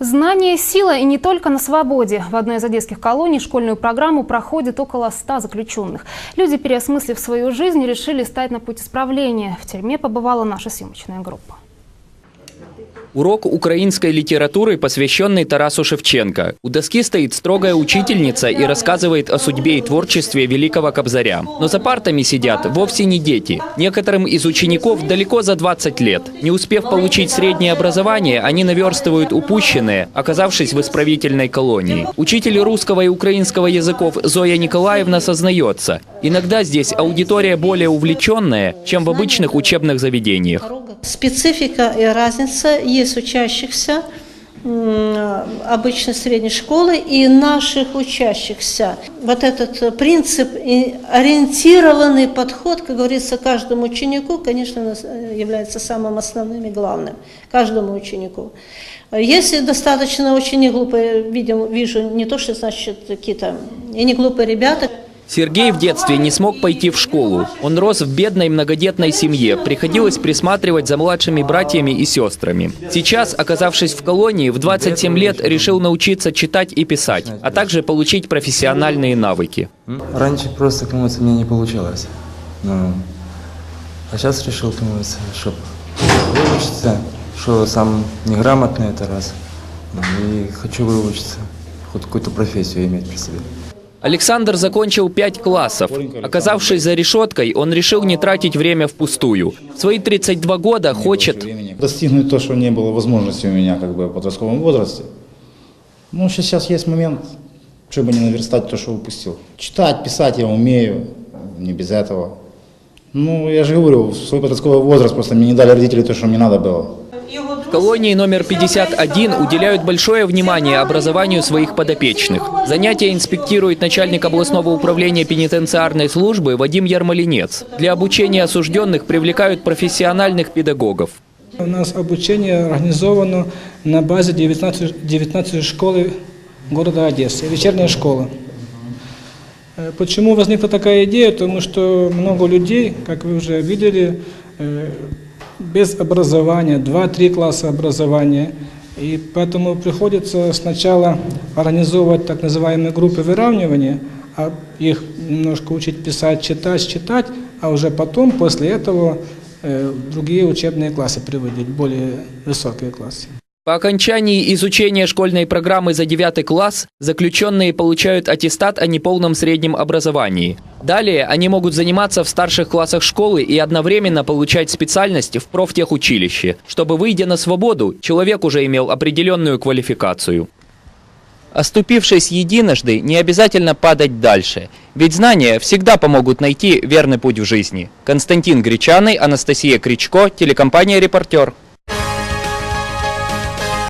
Знание – сила и не только на свободе. В одной из одесских колоний школьную программу проходит около 100 заключенных. Люди, переосмыслив свою жизнь, решили стать на путь исправления. В тюрьме побывала наша съемочная группа. Урок украинской литературы, посвященный Тарасу Шевченко. У доски стоит строгая учительница и рассказывает о судьбе и творчестве великого Кобзаря. Но за партами сидят вовсе не дети. Некоторым из учеников далеко за 20 лет. Не успев получить среднее образование, они наверстывают упущенное, оказавшись в исправительной колонии. Учитель русского и украинского языков Зоя Николаевна сознается. Иногда здесь аудитория более увлеченная, чем в обычных учебных заведениях. Специфика и разница есть учащихся м, обычной средней школы и наших учащихся. Вот этот принцип ориентированный подход, как говорится, каждому ученику, конечно, является самым основным и главным. Каждому ученику. Если достаточно очень не глупые, видим, вижу не то, что значит какие-то и не глупые ребята, Сергей в детстве не смог пойти в школу. Он рос в бедной многодетной семье. Приходилось присматривать за младшими братьями и сестрами. Сейчас, оказавшись в колонии, в 27 лет решил научиться читать и писать, а также получить профессиональные навыки. Раньше просто, говорится, мне не получалось. Ну, а сейчас решил, говорится, чтобы выучиться, что сам неграмотный это раз. Ну, и хочу выучиться, хоть какую-то профессию иметь при себе. Александр закончил пять классов. Оказавшись за решеткой, он решил не тратить время впустую. В свои 32 года хочет Достигнуть то, что не было возможности у меня как бы в подростковом возрасте. Ну, сейчас есть момент, чтобы не наверстать то, что упустил. Читать, писать я умею, не без этого. Ну, я же говорю, в свой подростковый возраст просто мне не дали родители то, что мне надо было. Колонии номер 51 уделяют большое внимание образованию своих подопечных. Занятия инспектирует начальник областного управления пенитенциарной службы Вадим Ярмолинец. Для обучения осужденных привлекают профессиональных педагогов. У нас обучение организовано на базе 19, 19 школы города Одессы, вечерняя школа. Э, Почему возникла такая идея? Потому что много людей, как вы уже видели, э, без образования, 2-3 класса образования. И поэтому приходится сначала организовывать так называемые группы выравнивания, а их немножко учить писать, читать, читать, а уже потом, после этого, э, другие учебные классы приводить, более высокие классы. По окончании изучения школьной программы за 9 класс заключенные получают аттестат о неполном среднем образовании. Далее они могут заниматься в старших классах школы и одновременно получать специальность в профтехучилище, чтобы, выйдя на свободу, человек уже имел определенную квалификацию. Оступившись единожды, не обязательно падать дальше, ведь знания всегда помогут найти верный путь в жизни. Константин Гречаный, Анастасия Кричко, телекомпания «Репортер».